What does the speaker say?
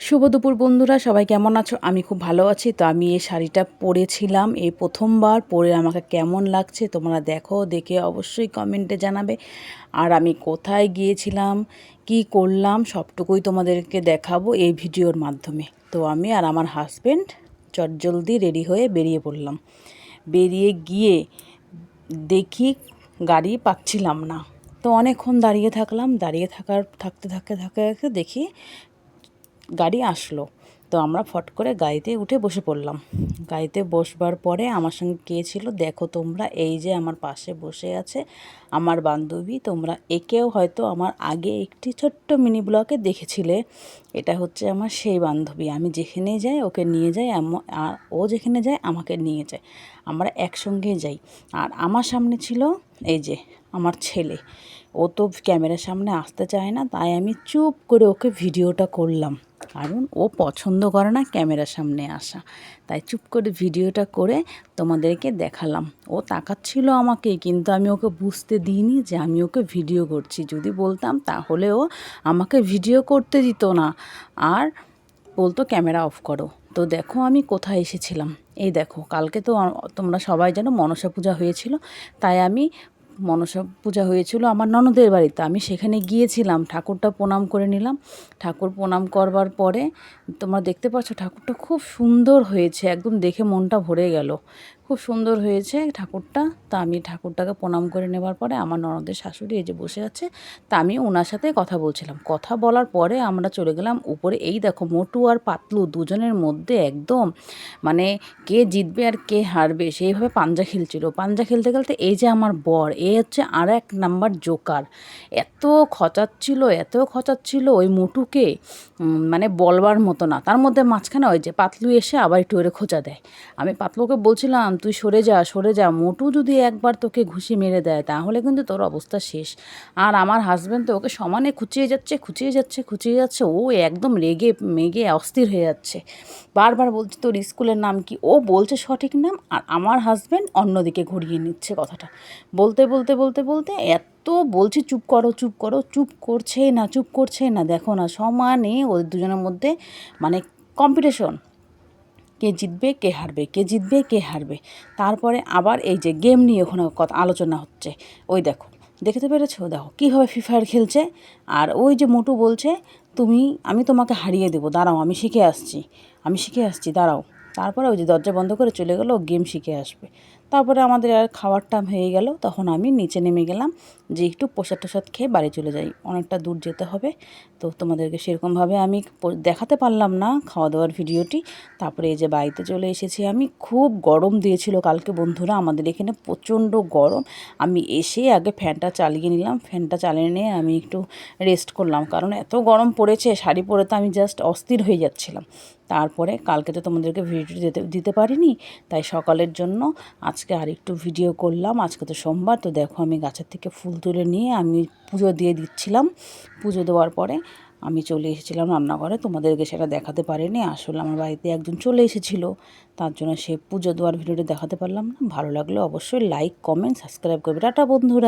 শুভ দুপুর বন্ধুরা, সবাই কেমন আছো? আমি খুব ভালো আছি। তো আমি এই শাড়িটা পরেছিলাম, এই প্রথমবার। পরে আমাকে কেমন লাগছে তোমরা দেখো, দেখে অবশ্যই কমেন্টে জানাবে। আর আমি কোথায় গিয়েছিলাম, কি করলাম, সবটুকুই তোমাদেরকে দেখাবো এই ভিডিওর মাধ্যমে। তো আমি আর আমার হাজব্যান্ড চটজলদি রেডি হয়ে বেরিয়ে পড়লাম। বেরিয়ে গিয়ে দেখি গাড়ি পাচ্ছিলাম না। তো অনেকক্ষণ দাঁড়িয়ে থাকলাম, দাঁড়িয়ে থাকার, থাকতে থাকতে থাকতে থাকতে দেখি গাড়ি আসলো। তো আমরা ফট করে গাড়িতে উঠে বসে পড়লাম। গাড়িতে বসবার পরে আমার সঙ্গে কে ছিল? দেখো তোমরা, এই যে আমার পাশে বসে আছে আমার বান্ধবী। তোমরা একেও হয়তো আমার আগে একটি ছোট্ট মিনি ব্লকে দেখেছিলে। এটা হচ্ছে আমার সেই বান্ধবী। আমি যেখানে যাই, ওকে নিয়ে যাই আর ও যেখানে যায়, আমাকে নিয়ে যায়। আমরা একসঙ্গে যাই। আর আমার সামনে ছিল এই যে আমার ছেলে। ও তো ক্যামেরার সামনে আসতে চায় না, তাই আমি চুপ করে ওকে ভিডিওটা করলাম। কারণ ও পছন্দ করে না ক্যামেরার সামনে আসা। তাই চুপ করে ভিডিওটা করে তোমাদেরকে দেখালাম। ও তাকাচ্ছিল আমাকে, কিন্তু আমি ওকে বুঝতে দিইনি যে আমি ওকে ভিডিও করছি। যদি বলতাম তাহলে ও আমাকে ভিডিও করতে দিত না। আর বলতো, ক্যামেরা অফ করো। তো দেখো আমি কোথায় এসেছিলাম। এই দেখো, কালকে তো তোমরা সবাই যেন মনসা পূজা হয়েছিল। তাই আমি মনসা পূজা হয়েছিল আমার ননদের বাড়িতে। আমি সেখানে গিয়েছিলাম, ঠাকুরটা প্রণাম করে নিলাম। ঠাকুর প্রণাম করবার পরে তোমরা দেখতে পাচ্ছ ঠাকুরটা খুব সুন্দর হয়েছে, একদম দেখে মনটা ভরে গেল। খুব সুন্দর হয়েছে ঠাকুরটা। তা আমি ঠাকুরটাকে প্রণাম করে নেবার পরে আমার ননদের শাশুড়ি এই যে বসে আছে, তা আমি ওনার সাথে কথা বলছিলাম। কথা বলার পরে আমরা চলে গেলাম উপরে। এই দেখো মোটু আর পাতলু দুজনের মধ্যে একদম মানে কে জিতবে আর কে হারবে সেইভাবে পাঞ্জা খেলছিল। পাঞ্জা খেলতে খেলতে এই যে আমার বর, এ হচ্ছে আর এক নাম্বার জোকার। এত খচাচ্ছিল এত খচাচ্ছিল ওই মোটুকে মানে বলবার মতো না। তার মধ্যে মাঝখানে ওই যে পাতলু এসে আবার একটু ওরে খোঁচা দেয়। আমি পাতলুকে বলছিলাম তুই সরে যা সরে যা। মোটু যদি একবার তোকে ঘুষি মেরে দেয়, তাহলে কিন্তু তোর অবস্থা শেষ। আর আমার হাজব্যান্ড তো ওকে সমানে খুঁচিয়ে যাচ্ছে খুঁচিয়ে যাচ্ছে খুঁচিয়ে যাচ্ছে। ও একদম রেগে, মেগে অস্থির হয়ে যাচ্ছে। বারবার বলছে, তোর স্কুলের নাম কি? ও বলছে সঠিক নাম, আর আমার হাজব্যান্ড অন্যদিকে ঘুরিয়ে নিচ্ছে কথাটা। বলতে বলতে বলতে বলতে এত বলছি, চুপ করো চুপ করো, চুপ করছে না, চুপ করছে না। দেখো না, সমানে ওদের দুজনের মধ্যে মানে কম্পিটিশন কে জিতবে, কে হারবে, কে জিতবে, কে হারবে। তারপরে আবার এই যে গেম নিয়ে ওখানে কথা আলোচনা হচ্ছে। ওই দেখো, দেখতে পেরেছ? দেখো, কীভাবে ফ্রি ফায়ার খেলছে? আর ওই যে মোটু বলছে, তুমি, আমি তোমাকে হারিয়ে দেবো, দাঁড়াও, আমি শিখে আসছি, আমি শিখে আসছি, দাঁড়াও। তারপরে ওই যে দরজা বন্ধ করে চলে গেলো গেম শিখে আসবে। তারপরে আমাদের আর খাওয়ার টাইম হয়ে গেল, তখন আমি নিচে নেমে গেলাম, যে একটু প্রসাদ টসাদ খেয়ে বাড়ি চলে যাই। অনেকটা দূর যেতে হবে। তো তোমাদেরকে সেরকমভাবে আমি দেখাতে পারলাম না খাওয়া দাওয়ার ভিডিওটি। তারপরে এই যে বাড়িতে চলে এসেছি আমি, খুব গরম দিয়েছিল কালকে বন্ধুরা, আমাদের এখানে প্রচণ্ড গরম। আমি এসে আগে ফ্যানটা চালিয়ে নিলাম, ফ্যানটা চালিয়ে নিয়ে আমি একটু রেস্ট করলাম, কারণ এত গরম পড়েছে, শাড়ি পরে তো আমি জাস্ট অস্থির হয়ে যাচ্ছিলাম। তারপরে কালকে তো তোমাদেরকে ভিডিও দিতে দিতে পারিনি, তাই সকালের জন্য আজকে আর একটু ভিডিও করলাম। আজকে তো সোমবার, তো দেখো আমি গাছের থেকে ফুল তুলে নিয়ে আমি পুজো দিয়ে দিচ্ছিলাম। পুজো দেওয়ার পরে আমি চলে এসেছিলাম রান্নাঘরে। তোমাদেরকে সেটা দেখাতে পারিনি। আসলে আমার বাড়িতে একজন চলে এসেছিল। তার জন্য সে পুজো দেওয়ার ভিডিওটা দেখাতে পারলাম না। ভালো লাগলে অবশ্যই লাইক কমেন্ট সাবস্ক্রাইব করবে। টাটা বন্ধুরা।